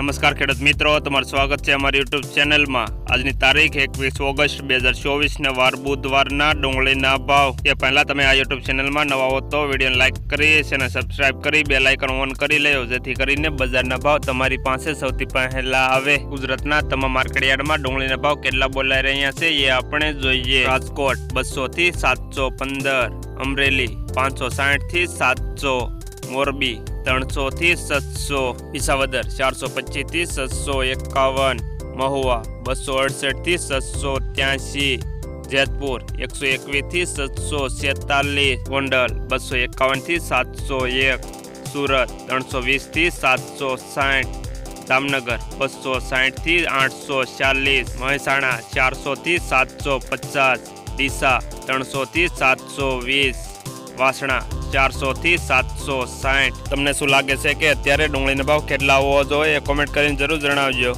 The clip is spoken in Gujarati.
નમસ્કાર ખેડૂત મિત્રો, તમારું સ્વાગત છે અમારી યુટ્યુબ ચેનલમાં. આજની તારીખ એકવીસ ઓગસ્ટ બે હજાર ચોવીસને વાર બુધવારના ડુંગળીના ભાવ. એ પહેલાં તમે આ યુટ્યુબ ચેનલમાં નવા હો તો વિડીયોને લાઇક કરી અને સબસ્ક્રાઇબ કરી, બે લાઇકન ઓન કરી લેજો, જેથી કરીને બજારના ભાવ તમારી પાસે સૌથી પહેલાં આવે. ગુજરાતના તમામ માર્કેટયાર્ડમાં ડુંગળીના ભાવ કેટલા બોલાઈ રહ્યા છે એ આપણે જોઈએ. રાજકોટ બસો થી સાતસો પંદર, અમરેલી પાંચસો સાઠથી સાતસો મોરબી ત્રણસો થી સાતસો વિસાવદર ચારસો પચીસથી સાતસો એકાવન, મહુવા બસો અડસઠથી સાતસો ત્યાસી જેતપુર એકસો એકવીસથી સાતસો છેતાલીસ, ગોંડલ બસો એકાવનથી સાતસો એક, સુરત ત્રણસો વીસથી સાતસો સાઠ, જામનગર બસો સાઠથી આઠસો ચાલીસ, મહેસાણા ચારસો થી સાતસો પચાસ, ડીસા ત્રણસો થી સાતસો વીસ, વાસણા ચારસો થી સાતસો સાઠ. તમને શું લાગે છે કે અત્યારે ડુંગળીનો ભાવ કેટલા હોવો જોઈએ? કોમેન્ટ કરીને જરૂર જણાવજો.